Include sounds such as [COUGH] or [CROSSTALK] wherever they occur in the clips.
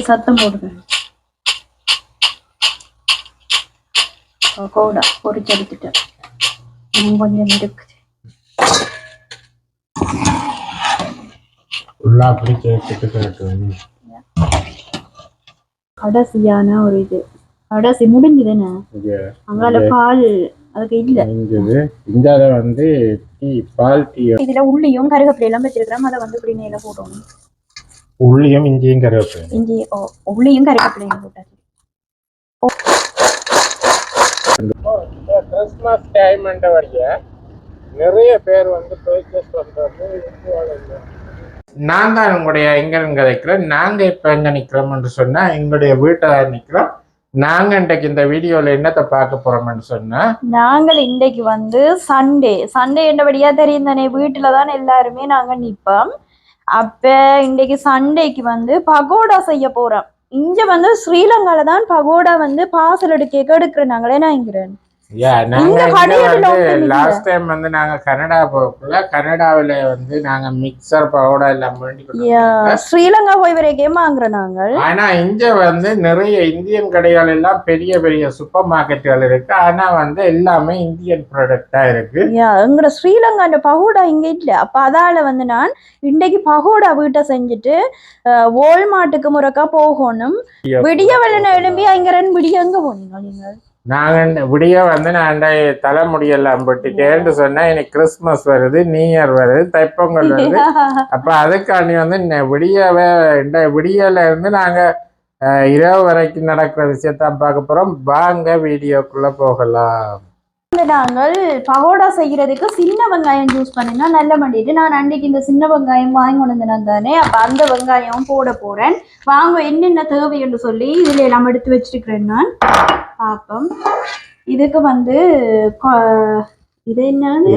சத்தம் போடுங்க. கோடா பொறிச்செடுத்துட்டேன் இன்னும் கொஞ்சம் இருக்குது. கடைசியான ஒரு இது. கடைசி முடிஞ்சுதுன்னு. அங்கால பால் அதுக்கு இல்ல. இந்தியால வந்து பால் டீ. இதுல உள்ளியும் கருவேப்பிலை எல்லாம் வச்சிருக்கிறோம். அதை வந்து இப்படி நேரம் போடணும். உள்ளியும் இஞ்சியும் கருவேப்பிலை இஞ்சி ஓ உள்ளியும் கருவேப்பிலையும் போட்டாச்சு கிறிஸ்மஸ் டைம் வழிய நிறைய பேர் வந்து பர்ச்சேஸ் பண்றது நான் தான் உங்களுடைய எங்க கதைக்கிறேன் நாங்க இப்ப எங்க நிக்கிறோம்னு சொன்னா எங்களுடைய வீட்டை நிக்கிறோம் நாங்க இன்றைக்கு இந்த வீடியோல என்னத்தை பார்க்க போறோம்னு சொன்னா நாங்கள் இன்றைக்கு வந்து சண்டே சண்டே என்றபடியா தெரியும் தானே வீட்டுல தான் எல்லாருமே நாங்க நிப்போம் அப்ப இன்றைக்கு சண்டேக்கு வந்து பகோடா செய்ய போறோம். இங்க வந்து ஸ்ரீலங்கால தான் பகோடா வந்து பார்சல் எடுக்க எடுக்கிறேன். நாங்களே நான் லாஸ்ட் டைம் வந்து நாங்க கனடா போகக்குள்ள கனடாவில வந்து நாங்க மிக்சர் பவுடர் எல்லாம் வேண்டி. ஸ்ரீலங்கா போய் வரைக்கும் வாங்குறோம் நாங்கள். ஆனா இங்க வந்து நிறைய இந்தியன் கடைகள் எல்லாம் பெரிய பெரிய சூப்பர் மார்க்கெட்டுகள் இருக்கு. ஆனா வந்து எல்லாமே இந்தியன் ப்ராடக்டா இருக்கு. எங்கட ஸ்ரீலங்காண்ட பகோடா இங்க இல்ல. அப்ப அதால வந்து நான் இன்றைக்கு பகோடா வீட்டை செஞ்சுட்டு வால்மார்ட்டுக்கு முறக்கா போகணும். விடிய வெள்ளன எழும்பி அங்க ரெண்டு விடிய எங்க போனீங்க நீங்கள்? நாங்க இந்த விடிய வந்து நான் தலைமுடியெல்லாம் போட்டுட்டேன்னு சொன்னா எனக்கு கிறிஸ்மஸ் வருது நியூ இயர் வருது தைப்பொங்கல் வருது. [LAUGHS] அப்ப அதுக்காண்டி வந்து விடியவே இந்த விடியல இருந்து நாங்க இரவு வரைக்கும் நடக்கிற விஷயத்தான் பார்க்க போறோம். வாங்க வீடியோக்குள்ள போகலாம். வந்து நாங்கள் பகோடா செய்யறதுக்கு சின்ன வெங்காயம் யூஸ் பண்ணினா நல்ல பண்ணிட்டு நான் அன்னைக்கு இந்த சின்ன வெங்காயம் வாங்கி கொண்டு தானே. அப்ப அந்த வெங்காயம் போட போறேன். வாங்க என்னென்ன தேவைன்னு சொல்லி இதுல எல்லாம் எடுத்து வச்சிருக்கிறேன் நான். பாப்போம் இதுக்கு வந்து இது என்னது?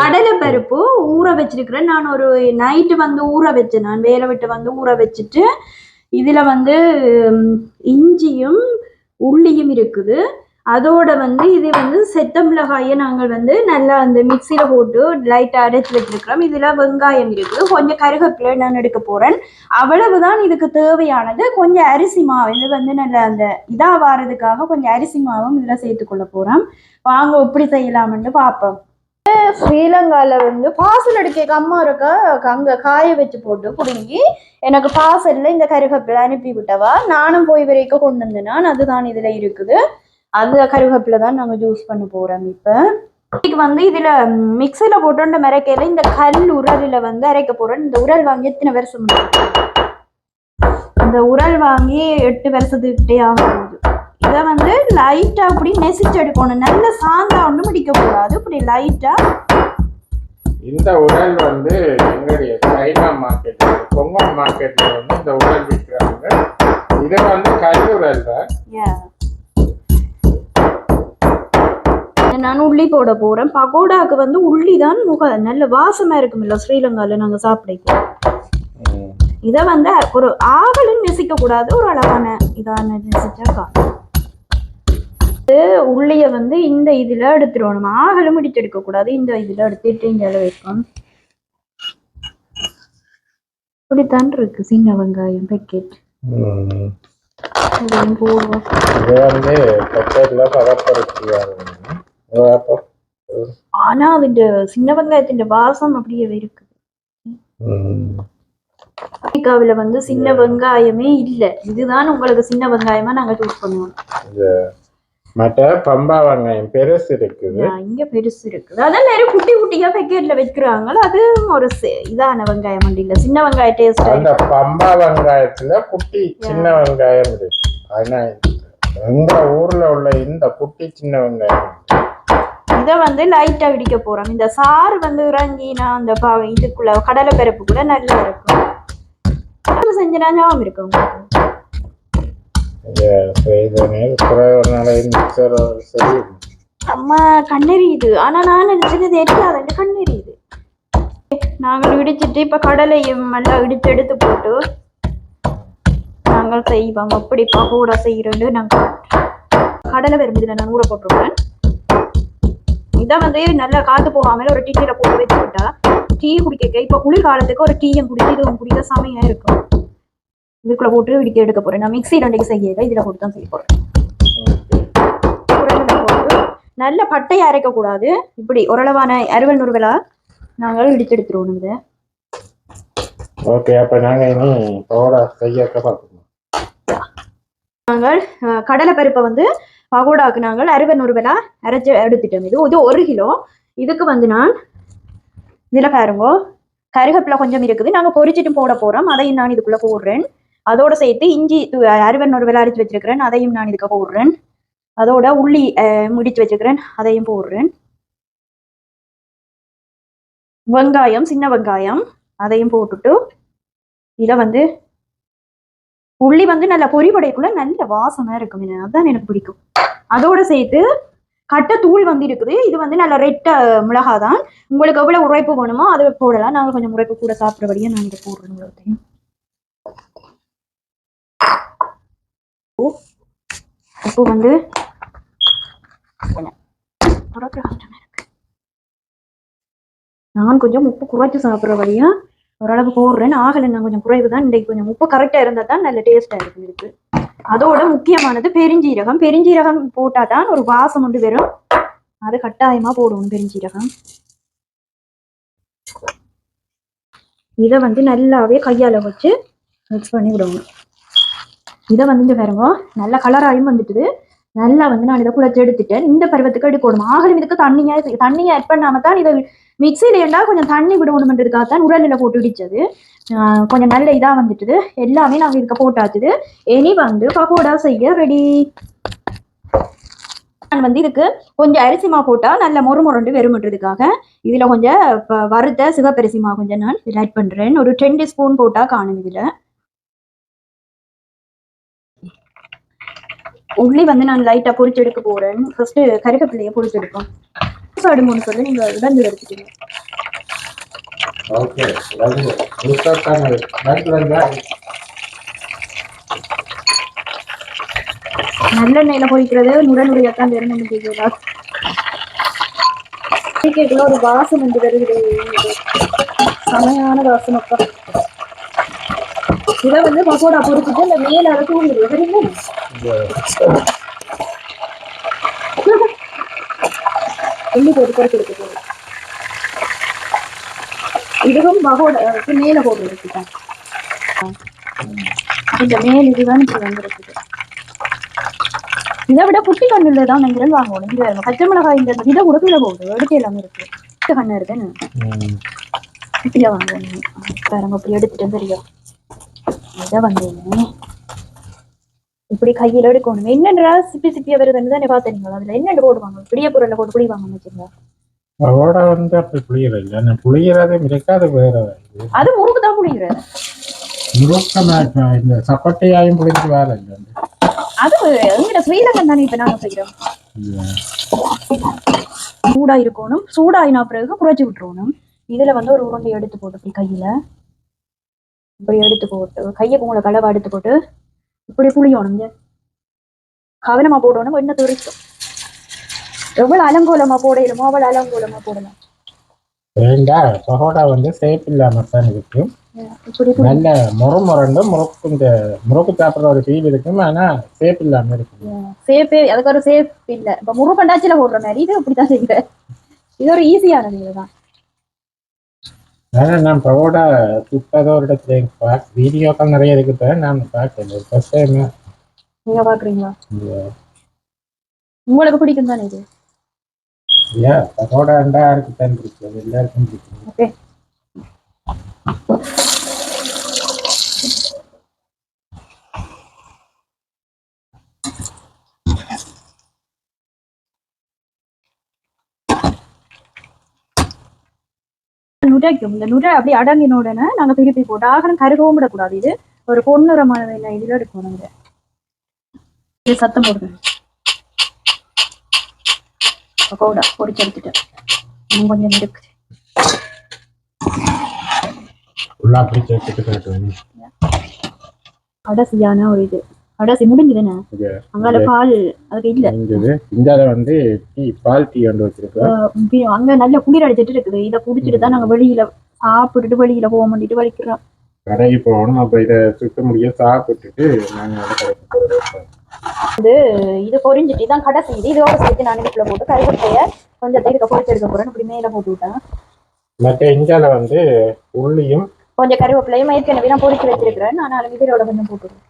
கடலை பருப்பு ஊற வச்சிருக்கிறேன். நான் ஒரு நைட்டு வந்து ஊற வச்சேன். நான் வேலை விட்டு வந்து ஊற வச்சுட்டு இதுல வந்து இஞ்சியும் உள்ளியும் இருக்குது. அதோட வந்து இது வந்து செத்த மிளகாயை நாங்கள் வந்து நல்லா அந்த மிக்சியில் போட்டு லைட்டாக அரைச்சி வச்சிருக்கிறோம். இதில் வெங்காயம் இருக்குது. கொஞ்சம் கருவேப்பிலை நான் எடுக்க போறேன். அவ்வளவுதான் இதுக்கு தேவையானது. கொஞ்சம் அரிசி மாவு இது வந்து நல்ல அந்த இதாக வாரதுக்காக கொஞ்சம் அரிசி மாவும் இதில் சேர்த்துக்கொள்ள போகிறோம் வாங்க எப்படி செய்யலாம்னு பார்ப்போம். ஸ்ரீலங்காவில் வந்து பாசல் அடிக்க அம்மா இருக்க அங்கே காய வச்சு போட்டு பிடுங்கி எனக்கு பாசலில் இந்த கருவேப்பிலை அனுப்பி விட்டவா? நானும் போய் வரைக்கும் கொண்டு வந்தேனா. அதுதான் இதில் இருக்குது. அந்த கருவேப்பிலை தான் நாங்க ஜூஸ் பண்ண போறோம் இப்ப. இன்னைக்கு வந்து இதுல மிக்சியில போட்டு மிரக்கையில இந்த கல் உரலில வந்து அரைக்க போறோம். இந்த உரல் வாங்கி எத்தனை வருஷம்? இந்த உரல் வாங்கி எட்டு வருஷத்துக்கிட்டே ஆக போகுது இதை வந்து லைட்டா அப்படி நெசிச்சு எடுக்கணும். நல்ல சாந்தா ஒன்றும் பிடிக்க கூடாது இப்படி லைட்டா இந்த உடல் வந்து எங்களுடைய சைனா மார்க்கெட் கொங்கன் மார்க்கெட்ல வந்து இந்த உடல் விற்கிறாங்க. இது வந்து கல்லூரல் தான். நான் உள்ளி போட போறேன். பகோடாக்கு வந்து உள்ளி தான் முக நல்ல வாசமா இருக்குமில்ல ஸ்ரீலங்கால நாங்க சாப்பிட இதை வந்து ஒரு ஆகலும் நெசிக்க கூடாது ஒரு அழகான இதான நெசிச்சாக்கா உள்ளிய வந்து இந்த இதுல எடுத்துருவோம் ஆகலும் இடிச்சு எடுக்க கூடாது இந்த இதுல எடுத்துட்டு இந்த வைக்கும் இப்படித்தான் இருக்கு சின்ன வெங்காயம் பேக்கெட் போடுவோம். ஆனா அதுന്റെ சின்ன வெங்காயத்தின் வாசம் அப்படியே இருக்கு அமெரிக்காவில் வந்து சின்ன வெங்காயமே இல்ல இதுதான் உங்களுக்கு சின்ன வெங்காயமா நாங்க சூஸ் பண்ணுவோம் மற்ற பம்பா வெங்காயம் பெருசு இருக்குது இங்க பெருசு இருக்குது அதான் நிறைய குட்டி குட்டியா பேக்கெட்ல வைக்கிறாங்க அது ஒரு இதான வெங்காயம் இல்ல சின்ன வெங்காய டேஸ்ட் அந்த பம்பா வெங்காயத்துல குட்டி சின்ன வெங்காயம் இருக்கு ஆனா எங்க ஊர்ல உள்ள இந்த குட்டி சின்ன வெங்காயம் இத வந்து லைட்டா இடிக்க போறோம். இந்த சாறு வந்து இறங்கினா அந்த பா- இதுக்குள்ள கடலை பருப்புக்குள்ள நல்லா இருக்கும். அது செஞ்சனா ஞாபகம் இருக்கு உங்களுக்கு? அம்மா கண்ணெறியுது ஆனா நான் நினைச்சது தெரியாத கண்ணெறியுது நாங்கள் இடிச்சிட்டு இப்ப கடலையும் நல்லா இடிச்சு எடுத்து போட்டு நாங்கள் செய்வோம். அப்படி பகோடா செய்யறோன்னு நாங்கள் கடலை பெரும்புதுல நான் ஊற போட்டிருப்பேன் இதை வந்து நல்லா காத்து போகாமல ஒரு டீல போட்டு வச்சு விட்டா டீ குடிக்க இப்ப குளிர்காலத்துக்கு ஒரு டீயும் குடிச்சு இதுவும் குடிக்க செமையா இருக்கும். இதுக்குள்ள போட்டு இடிக்க எடுக்க போறேன். நான் மிக்ஸி ரெண்டுக்கு செய்யல இதுல போட்டு தான் செய்ய போறேன். போட்டு நல்ல பட்டையை அரைக்க கூடாது இப்படி ஓரளவான அறுவல் நுறுவலா நாங்கள் இடிச்சு எடுத்துருவோம் இதை. ஓகே அப்ப நாங்க இனி பகோடா செய்ய பார்க்கணும் நாங்கள் அஹ், கடலை பருப்பை வந்து பகோடாக்கு நாங்கள் அறுபது நூறுபலா அரைச்சி எடுத்துட்டோம். இது இது ஒரு கிலோ. இதுக்கு வந்து நான் இதில் பாருங்க கருவேப்பிலை கொஞ்சம் இருக்குது. நாங்கள் பொரிச்சிட்டு போட போகிறோம் அதையும் நான் இதுக்குள்ளே போடுறேன். அதோட சேர்த்து இஞ்சி து- அறுபது நூறுபலா அரைச்சு வச்சிருக்கிறேன். அதையும் நான் இதுக்கு போடுறேன். அதோட உள்ளி முடிச்சு வச்சிருக்கிறேன். அதையும் போடுறேன். வெங்காயம் சின்ன வெங்காயம் அதையும் போட்டுட்டு இதை வந்து உள்ளி வந்து நல்லா பொரிபடைக்குள்ள நல்ல வாசமா இருக்கும் அதுதான் அதான் எனக்கு பிடிக்கும். அதோட சேர்த்து கட்டை தூள் வந்து இருக்குது. இது வந்து நல்ல ரெட்ட மிளகா தான் உங்களுக்கு எவ்வளவு உரைப்பு வேணுமோ அதை போடலாம். நாங்கள் கொஞ்சம் உரைப்பு கூட சாப்பிட்றபடியே நான் இதை போடுறேன் உங்களுக்கு உப்பு வந்து நான் கொஞ்சம் உப்பு குறைச்சு சாப்பிட்றபடியா ஓரளவு போடுறேன் ஆகலை. நான் கொஞ்சம் குறைவு தான் இன்றைக்கு கொஞ்சம் உப்பு கரெக்டாக இருந்தால் தான் நல்ல டேஸ்ட்டாக இருக்கும் இருக்கு அதோட முக்கியமானது பெருஞ்சீரகம். பெருஞ்சீரகம் போட்டால் தான் ஒரு வாசம் வந்து வரும். அது கட்டாயமாக போடுவோம் பெருஞ்சீரகம். இதை வந்து நல்லாவே கையால் வச்சு மிக்ஸ் பண்ணி விடணும். இதை வந்து இங்க பாருங்க நல்ல கலராயும் வந்துட்டுது. நல்லா வந்து நான் இதை குழச்சி எடுத்துட்டேன். இந்த பருவத்துக்கு எடுக்கணும். ஆகலும் இதுக்கு தண்ணியாக தண்ணியை ஆட் பண்ணாம தான் இதை மிக்சியில் இருந்தால் கொஞ்சம் தண்ணி விடணுமென்றதுக்காக தான் உரலில் போட்டு இடிச்சது. ஆஹ் கொஞ்சம் நல்ல இதாக வந்துட்டுது. எல்லாமே நாங்கள் இதுக்கு போட்டாச்சுது. இனி வந்து பக்கோடா செய்ய ரெடி நான் வந்து இதுக்கு கொஞ்சம் அரிசி மா போட்டால் நல்ல மொறு மொரண்டு வெறுமன்றதுக்காக. இதில் கொஞ்சம் வறுத்த சிவப்பரிசி மா கொஞ்சம் நான் இதில் ஆட் பண்ணுறேன் ஒரு டென் ஸ்பூன் போட்டால் காணும் இதில். உள்ளி வந்து நான் லைட்டாக பொறிச்செடுக்க போகிறேன் ஃபர்ஸ்ட்டு கருவேப்பிலையை பொரிச்செடுப்போம் அடுமோன்னு சொல்லி நீங்கள் இடந்து எடுத்துட்டீங்க ஓகே நல்லெண்ணெயில பொரிக்கிறது நுரனுடையத்தான் வேறு நம்ம கேட்கலாம் கேட்கல ஒரு வாசம் வந்து வருகிறது செமையான வாசம் அப்பா. இதை வந்து பக்கோடா பொரிச்சுட்டு இந்த மேல அதை எள்ளி போட்டு பொரிச்சு எடுக்க இதுவும் பகோடாவுக்கு மேல போட்டு எடுத்துட்டேன் இந்த மேல் இதுதான் இப்படி வந்துருக்குது. இதை விட குட்டி கண்ணுல தான் நீங்கள் வாங்கணும் பாருங்க, பச்சை மிளகாய் இந்த இதை கூட கீழே போகுது எடுக்க எல்லாமே இருக்கு. குட்டி கண்ணு இருக்குன்னு இப்படியா வாங்கணும் பாருங்க அப்படி எடுத்துட்டு தெரியும் இதை வந்தேன் இப்படி கையில எடுக்கணும். என்னன்றா சிப்பி சிப்பியா வருதுன்னு தானே பார்த்தீங்களா அதுல என்னென்னு போடுவாங்க? பெரிய பொருள்ல போட்டு புளிவாங்க வச்சுங்க பகோடா வந்து அப்படி புளியற இல்லை. நான் புளியறதே இருக்காது வேற. அது முறுக்கு தான் புளிகிற முழுக்கமா இப்ப இந்த சப்பட்டையாயும் புளிஞ்சு வேற இல்லை. அது எங்கிட்ட ஸ்ரீலங்கன் தானே இப்ப நாங்க செய்யறோம் சூடா இருக்கணும். சூடாயினா பிறகு குறைச்சி விட்டுறணும் இதுல வந்து ஒரு உருண்டை எடுத்து போட்டு இப்படி கையில. இப்படி எடுத்து போட்டு கையை உங்களை கலவா எடுத்து போட்டு இப்படி புளியணும் இங்க கவனமா போடணும் என்ன துரிக்கும் எவ்வளவு அலங்கோலமா போடணுமோ அவ்வளவு அலங்கோலமா போடணும் ஏண்டா பகோடா வந்து சேப் இல்லாம தான் இருக்கும் புளி- நல்ல முறை முரண்டு முறுக்கு இந்த முறுக்கு சாப்பிட்ற ஒரு ஃபீல் இருக்கும் ஆனா சேப் இல்லாம இருக்கும் சேஃபே அதுக்கு ஒரு சேஃப் இல்ல இப்ப முரு பண்டாச்சில போடுற மாதிரி இது இப்படித்தான் செய்யறேன் இது ஒரு ஈஸியானது இதுதான் நான் பகோடா சுத்ததோ ஒரு இடத்துல வீடியோக்கள் நிறைய இருக்குது நான் பார்க்கல ஃபர்ஸ்ட் டைம் நீங்க பாக்குறீங்களா? உங்களுக்கு பிடிக்கும் தானே இது? ஐயா பகோடா இருந்தா யாருக்கு தான் பிடிக்கும் எல்லாருக்கும் பிடிக்கும். ஓகே. நுடைக்கும் இந்த நுடை அப்படி அடங்கின உடனே நாங்க திருப்பி போட்டு ஆகணும் கருகவும் விடக்கூடாது. இது ஒரு பொன்னிறமான வெள்ளை இதுல எடுக்கணும் நாங்க. இது சத்தம் போடுங்க. பக்கோடா எடுத்துட்டேன். இன்னும் கொஞ்சம் இருக்குது காட்டுவேன் கடைசியான ஒரு இது. கடைசி முடிஞ்சுதுண்ணே இது அங்கால பால் அதுக்கு இல்ல. இந்தியாவில் வந்து டீ பால் டீ கொண்டு வச்சிருக்கோம். அங்க நல்ல குளிர் அடிச்சிட்டு இருக்குது. இதை குடிச்சிட்டு தான் நாங்க வெளியில சாப்பிட்டுட்டு வெளியில போக மாட்டிட்டு வலிக்கிறோம். கடைக்கு போகணும். அப்போ இதை சுத்த முடிய சாப்பிட்டுட்டு வந்து கடைக்கு போகிறோம் இது பொரிஞ்சிட்டு தான் கடைசி. இது இதோட சேர்த்து நான் வீட்டில் போட்டு கருவேப்பிலைய கொஞ்சம் இதுக்கு பொரிச்சு எடுக்க போறேன் இப்படி மேலே போட்டு விட்டேன். மற்ற இஞ்சால வந்து உள்ளியும் கொஞ்சம் கருவேப்பிலையும் ஏற்கனவே நான் பொரிச்சு வச்சிருக்கிறேன். நான் நாலு இதோட கொஞ்சம் போட்டுருவேன்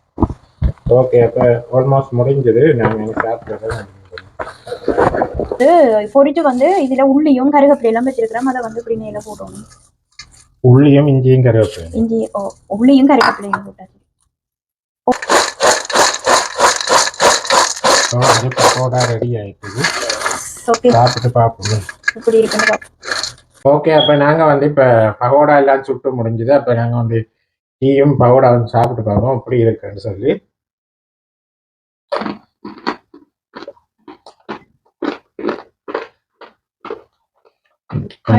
ஓகே அப்போ ஆல்மோஸ்ட் முடிஞ்சது. நாங்கள் சாப்பிட்றோம் பொரிச்சு வந்து இதுல உள்ளியும் கருவேப்பிலையெல்லாம் வச்சிருக்கிறேன். அதை வந்து இப்படி மேலே போட்டணும் உள்ளியும் இஞ்சியும் கருவேப்பிலை இஞ்சி ஓ உள்ளியும் கருவேப்பிலையும் போட்டாச்சு. அது பக்கோடா ரெடி சாப்பிட்டு பார்ப்போம். இப்படி இருக்குன்னு. ஓகே அப்போ நாங்கள் வந்து இப்போ பகோடா எல்லாம் சுட்டு முடிஞ்சுது. அப்போ நாங்கள் வந்து டீயும் பகோடா வந்து சாப்பிட்டு பார்ப்போம். எப்படி இருக்குன்னு சொல்லி.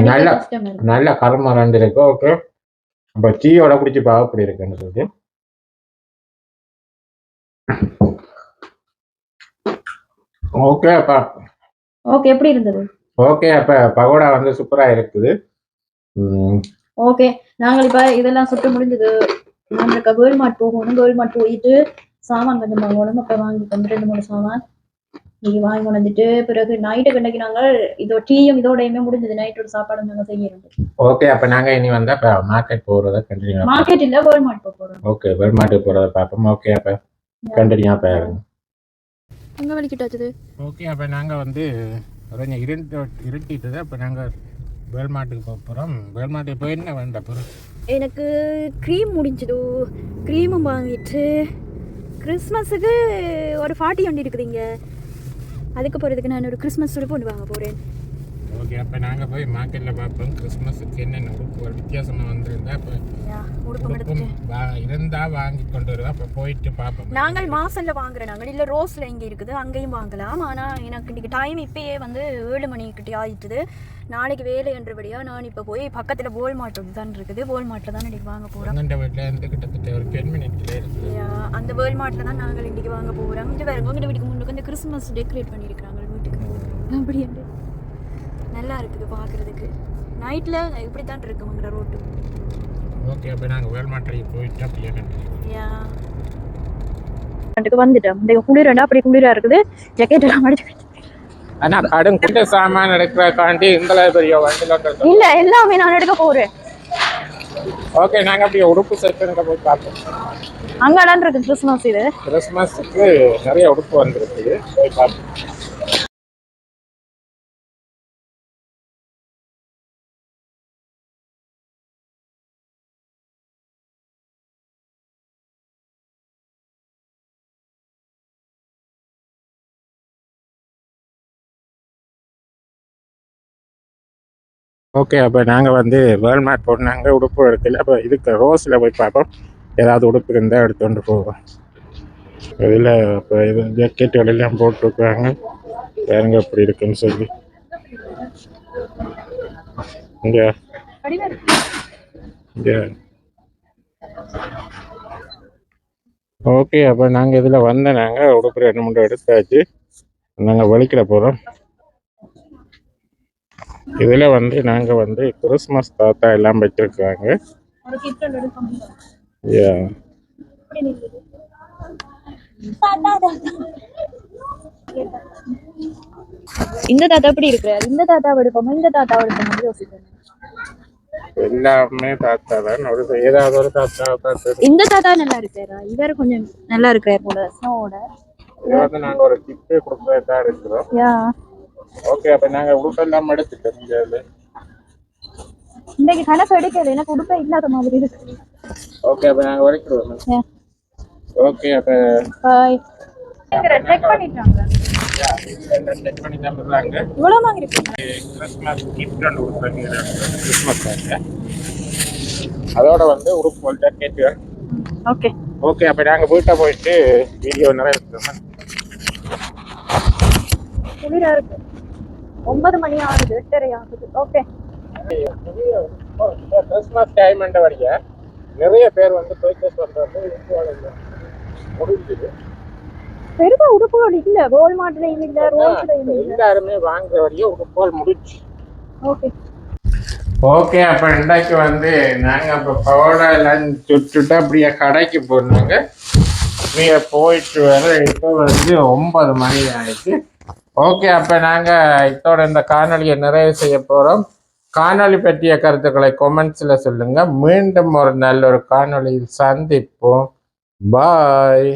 நல்ல. நல்ல கரும ரெண்டு இருக்கு ஓகே அப்போ டீயோட குடிச்சு எப்படி இருக்குன்னு சொல்லி ஓகே அப்பா. ஓகே எப்படி இருந்தது? ஓகே அப்போ பகோடா வந்து சூப்பராக இருக்குது. ஓகே நாங்கள் இப்ப இதெல்லாம் சுட்டு முடிஞ்சது. நம்மளுக்கு கேர்ள் மார்ட் போகணும். கேர்ள் மார்ட் போயிட்டு சாமான் கொஞ்சம் வாங்கணும். அப்ப வாங்கி ரெண்டு மூணு சாமான் நீங்க வாங்கி வந்துட்டு பிறகு நைட்டு கண்டைக்கு நாங்கள் இதோ டீயும் இதோடையுமே முடிஞ்சது நைட்டோட சாப்பாடு நாங்கள் செய்யறது ஓகே அப்போ நாங்கள் இனி வந்து அப்போ மார்க்கெட் போகிறத கண்டினியூ மார்க்கெட் இல்ல கேர்ள் மார்ட் போக போறோம் ஓகே பெருமாட்டுக்கு போகிறத பார்ப்போம் ஓகே அப்போ கண்டினியூ பாருங்க. அங்க வலிக்கிட்டாச்சு ஓகே அப்போ நாங்கள் வந்து கொஞ்சம் இருட்டு இருட்டிட்டுது. அப்போ நாங்கள் வேல்மாட்டுக்கு போக போகிறோம் வேல்மாட்டுக்கு போய் என்ன வேண்ட போகிறோம் எனக்கு க்ரீம் முடிஞ்சது. க்ரீமும் வாங்கிட்டு கிறிஸ்மஸுக்கு ஒரு ஃபார்ட்டி வண்டி இருக்குதுங்க. அதுக்கு போகிறதுக்கு நான் ஒரு கிறிஸ்மஸ் உடுப்பு ஒன்று வாங்க போகிறேன் ஓகே அப்போ நாங்கள் போய் மார்க்கெட்டில் பார்ப்போம். கிறிஸ்மஸுக்கு என்னென்ன உடுப்பு ஒரு வித்தியாசமாக வந்திருந்தா உடுப்பும் வா இருந்தால் வாங்கி கொண்டு வருவோம். அப்போ போயிட்டு பார்ப்போம். நாங்கள் மாசல்ல வாங்குறோம் நாங்கள் இல்லை ரோஸ்ல இங்கே இருக்குது. அங்கேயும் வாங்கலாம். ஆனால் எனக்கு இன்னைக்கு டைம் இப்பயே வந்து ஏழு மணிக்கிட்டே ஆயிட்டுது. நாளைக்கு வேலை என்றபடியா நான் இப்போ போய் பக்கத்தில் போல் மார்ட் ஒன்று தான் இருக்குது. போல் மார்ட்டில் தான் இன்னைக்கு வாங்க போகிறோம் எங்கள்கிட்ட வீட்டில் இருந்து கிட்டத்தட்ட ஒரு டென் மினிட்ல அந்த வேர்ல்ட் மார்ட்டில் தான் நாங்கள் இன்னைக்கு வாங்க போகிறோம் இங்கே வேறு உங்கள்கிட்ட வீட்டுக்கு முன்னுக்கு வந்து கிறிஸ்மஸ் டெக்கரேட் பண்ணியிருக்கிறாங்க. வீட்டுக்கு அப்படி என்று நல்லா இருக்குது பார்க்குறதுக்கு. நைட்டில் இப்படி தான் இருக்கு உங்களோட ரோட்டு ஓகே அப்போ நாங்கள் வேல்மாட்டுக்கு போயிட்டு அப்படியே கண்டினியூ வந்துட்டோம். இந்த குளிரண்டா அப்படி குளிரா இருக்குது. ஜக்கெட் எல்லாம் அடிச்சு ஆனால் கடும் குட்ட சாமான் எடுக்கிறக்காண்டி இந்த பெரிய வண்டியில் இல்ல எல்லாமே நான் எடுக்க போறேன். ஓகே நாங்கள் அப்படியே உடுப்பு செக்ஷனுக்கு போய் பார்ப்போம். அங்கதான் இருக்கு கிறிஸ்மஸ் இது. கிறிஸ்மஸுக்கு நிறைய உடுப்பு வந்திருக்கு. போய் பார்ப்போம். ஓகே அப்போ நாங்கள் வந்து வேல்மார்ட் நாங்கள் உடுப்பு எடுக்கல. அப்போ இதுக்கு ரோஸில் போய் பார்ப்போம். ஏதாவது உடுப்பு இருந்தால் எடுத்துகிட்டு போவோம். இதில் இப்போ இது ஜக்கெட் எல்லாம் போட்டிருக்காங்க. பாருங்க எப்படி இருக்குன்னு சொல்லி. இங்கே. இங்கே. ஓகே அப்போ நாங்கள் இதில் வந்த நாங்கள் உடுப்பு ரெண்டு மூணு எடுத்தாச்சு. நாங்கள் வலிக்கிட போகிறோம் இதில் வந்து நாங்கள் வந்து கிறிஸ்மஸ் தாத்தா எல்லாம் வச்சிருக்காங்க. இந்த தாத்தா எப்படி இருக்கு இந்த தாத்தா எடுப்போமா? இந்த தாத்தா எடுப்போமா? யோசிக்கிறேன். எல்லாமே தாத்தா தான் ஒரு ஏதாவது ஒரு தாத்தா தாத்தா இந்த தாத்தா நல்லா இருக்காரா இவர் கொஞ்சம் நல்லா இருக்காரு போல இது வந்து நாங்கள் ஒரு கிஃப்டே கொடுக்கறதா இருக்கிறோம். ஓகே அப்போ நாங்கள் உடுப்பெல்லாம் எடுத்துட்டோம் இங்கே இது. இன்னைக்கு கணக்கு எடுக்கல எனக்கு உடுப்பே இல்லாத மாதிரி இருக்கு. ஓகே அப்போ நாங்கள் வரைக்கிறோம் ஓகே அப்போ பாய் செக் பண்ணிட்டாங்க. இவ்வளவு வாங்கிருக்கீங்க? கிறிஸ்மஸ் கிஃப்ட் கிறிஸ்மஸ் அதோட வந்து உடுப்பு ஜாக்கெட்டு ஓகே ஓகே அப்போ நாங்கள் வீட்டை போயிட்டு வீடியோ நிறைய இருக்கு. ஒன்பது மணி ஆகுது எட்டரை ஆகுது. ஓகே கிறிஸ்மஸ் டைம் வரைய நிறைய பேர் வந்து பர்ச்சேஸ் இந்தியாவில் முடிஞ்சுது. பெருசா உடுப்புகள் இல்ல ரோல் மாட்டுலையும் இல்ல ரோல்ஸ்லையும் இல்ல. எல்லாருமே வாங்குற வரையும் உடுப்புகள் முடிச்சு ஓகே ஓகே அப்ப இன்றைக்கு வந்து நாங்க இப்ப பவுடா எல்லாம் சுட்டுட்டு அப்படியே கடைக்கு போனாங்க. நீங்க போயிட்டு வர இப்போ வந்து ஒன்பது மணி ஆயிடுச்சு. ஓகே அப்போ நாங்கள் இதோட இந்த காணொளியை நிறைவு செய்ய போகிறோம் காணொளி பற்றிய கருத்துக்களை கொமெண்ட்ஸ்ல சொல்லுங்க. மீண்டும் ஒரு நல்ல ஒரு காணொலியில் சந்திப்போம் பாய்.